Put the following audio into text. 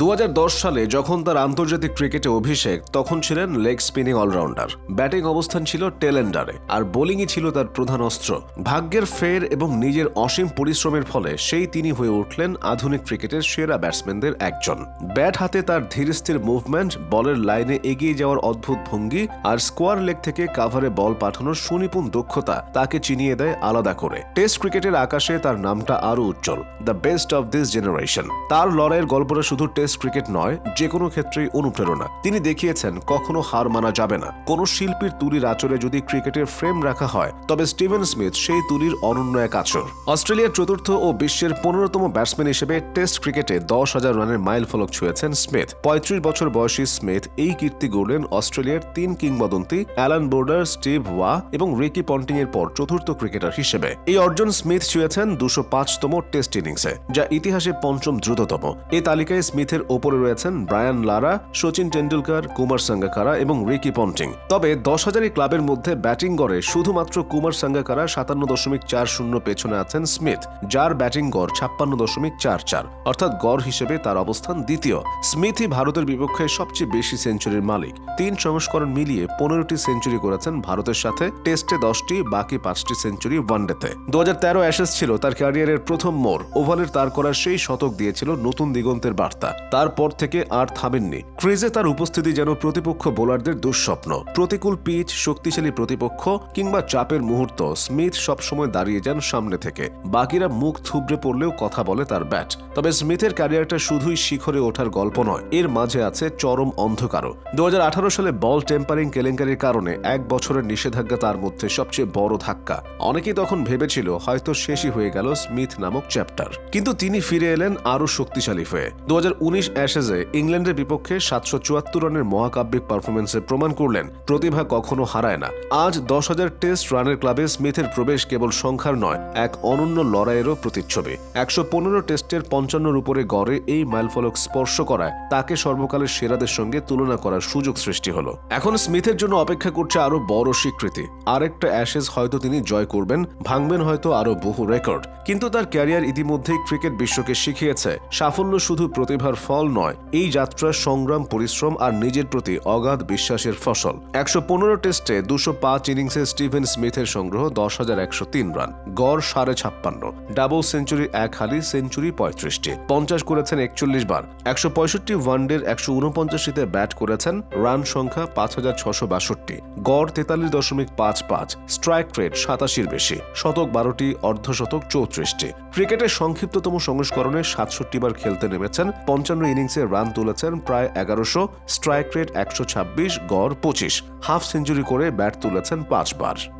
দু হাজার দশ সালে যখন তার আন্তর্জাতিক ক্রিকেটে অভিষেক, তখন ছিলেন লেগ স্পিনিং অলরাউন্ডার। ব্যাটিং অবস্থান ছিল টেলেন্ডারে, আর বোলিংই ছিল তার প্রধান অস্ত্র। ভাগ্যের ফের এবং নিজের অসীম পরিশ্রমের ফলে সেই তিনি হয়ে উঠলেন আধুনিক ক্রিকেটের সেরা ব্যাটসম্যানদের একজন। ব্যাট হাতে তার ধীরস্থির মুভমেন্ট, বলের লাইনে এগিয়ে যাওয়ার অদ্ভুত ভঙ্গি, আর স্কোয়ার লেগ থেকে কাভারে বল পাঠানোর সুনিপুণ দক্ষতা তাকে চিনিয়ে দেয় আলাদা করে। টেস্ট ক্রিকেটের আকাশে তার নামটা আরও উজ্জ্বল, the best of this generation তার লড়াইয়ের গল্পটা শুধু টেস্ট ক্রিকেট নয়, যে কোনো ক্ষেত্রেই অনুপ্রেরণা। তিনি দেখিয়েছেন, কখনো হার মানা যাবে না। কোনো শিল্পীর তুলির আচরে যদি ক্রিকেটের ফ্রেম রাখা হয়, তবে স্টিভেন স্মিথ সেই তুলির অনন্য এক আচর অস্ট্রেলিয়ার চতুর্থ ও বিশ্বের পনেরোতম ব্যাটসম্যান হিসেবে টেস্ট ক্রিকেটে দশ হাজার রানের মাইল ফলক ছুঁয়েছেন স্মিথ। পঁয়ত্রিশ বছর বয়সী স্মিথ এই কীর্তি গড়লেন অস্ট্রেলিয়ার তিন কিংবদন্তি অ্যালান বোর্ডার, স্টিভ ওয়া এবং রিকি পন্টিং এর পর চতুর্থ ক্রিকেটার হিসেবে। এই অর্জন স্মিথ ছুঁয়েছেন দুশো পাঁচতম টেস্ট ইনিংসে, যা ইতিহাসে পঞ্চম দ্রুততম। এই তালিকায় স্মিথের ওপরে রয়েছেন ব্রায়ান লারা, সচিন টেন্ডুলকার কুমার সাঙ্গাকারা এবং রিকি পন্টিং। তবে দশ হাজারি ক্লাবের মধ্যে ব্যাটিং গড়ে শুধুমাত্র কুমার সাঙ্গাকারা সাতান্ন দশমিক চার শূন্য পেছনে আছেন স্মিথ, যার ব্যাটিং গড় ছাপ্পান্ন দশমিক চার চার, অর্থাৎ গড় হিসেবে তার অবস্থান দ্বিতীয়। স্মিথই ভারতের বিপক্ষে সবচেয়ে বেশি সেঞ্চুরির মালিক। তিন সংস্করণ মিলিয়ে পনেরোটি সেঞ্চুরি করেছেন ভারতের সাথে, টেস্টে দশটি, বাকি পাঁচটি সেঞ্চুরি ওয়ানডেতে। দু হাজার তেরো অ্যাশেস ছিল তার ক্যারিয়ারের প্রথম মোড়। ওভালের তার করা সেই শতক দিয়েছিল নতুন দিগন্তের বার্তা। তারপর থেকে আর থামেননি। ক্রিজে তার উপস্থিতি যেন প্রতিপক্ষ বোলারদের দুঃস্বপ্ন। প্রতিকূল পিচ, শক্তিশালী প্রতিপক্ষ কিংবা চাপের মুহূর্ত, স্মিথ সবসময় দাঁড়িয়ে যান সামনে থেকে। বাকিরা মুখ থুবড়ে পড়লেও কথা বলে তার ব্যাট। তবে স্মিথের ক্যারিয়ারটা শুধুই শিখরে ওঠার গল্প নয়, এর মাঝে আছে চরম অন্ধকারও। দু হাজার আঠারো সালে বল টেম্পারিং কেলেঙ্কারির কারণে এক বছরের নিষেধাজ্ঞা তার মধ্যে সবচেয়ে বড় ধাক্কা। অনেকেই তখন ভেবেছিল হয়তো শেষই হয়ে গেল স্মিথ নামক চ্যাপ্টার। কিন্তু তিনি ফিরে এলেন আরও শক্তিশালী হয়ে। দু হাজার অ্যাশেজে ইংল্যান্ডের বিপক্ষে সাতশো চুয়াত্তর রানের মহাকাব্যিক পারফরমেন্সে প্রমাণ করলেন, প্রতিভা কখনো হারায় না। আজ দশ হাজার টেস্ট রানের ক্লাবে স্মিথের প্রবেশ কেবল সংখ্যার নয়, এক অনন্য লড়াইয়েরও প্রতিচ্ছবি। একশো পনেরো টেস্টের পঞ্চান্নর উপরে গড়ে এই মাইলফলক স্পর্শ করায় তাকে সর্বকালের সেরাদের সঙ্গে তুলনা করার সুযোগ সৃষ্টি হলো। এখন স্মিথের জন্য অপেক্ষা করছে আরও বড় স্বীকৃতি। আরেকটা অ্যাশেজ হয়তো তিনি জয় করবেন, ভাঙবেন হয়তো আরও বহু রেকর্ড। কিন্তু তার ক্যারিয়ার ইতিমধ্যেই ক্রিকেট বিশ্বকে শিখিয়েছে, সাফল্য শুধু প্রতিভার ফল নয়, এই যাত্রা সংগ্রাম, পরিশ্রম আর নিজের প্রতি অগাধ বিশ্বাসের ফসল। একশো পনেরো টেস্টে দুশো পাঁচ ইনিংসে স্টিভেন স্মিথের সংগ্রহ দশ হাজার একশো তিন রান, গড় সাড়ে ছাপ্পান্ন। ডাবল সেঞ্চুরি এক হালি, সেঞ্চুরি পঁয়ত্রিশটি। পঞ্চাশ করেছেন একচল্লিশ বার। একশো পঁয়ষট্টি ওয়ানডের একশো উনপঞ্চাশটিতে ব্যাট করেছেন, রান সংখ্যা পাঁচ হাজার ছশো বাষট্টি। গড় তেতাল্লিশ দশমিক পাঁচ পাঁচ, স্ট্রাইক রেট সাতাশির বেশি। শতক বারোটি অর্ধশতক চৌত্রিশটি। ক্রিকেটের সংক্ষিপ্ততম সংস্করণে সাতষট্টি বার খেলতে নেমেছেন পঞ্চান্ন ইনিংসে রান তুলেছেন প্রায় এগারোশো, স্ট্রাইক রেট একশো ছাব্বিশ, গড় পঁচিশ। হাফ সেঞ্চুরি করে ব্যাট তুলেছেন পাঁচবার।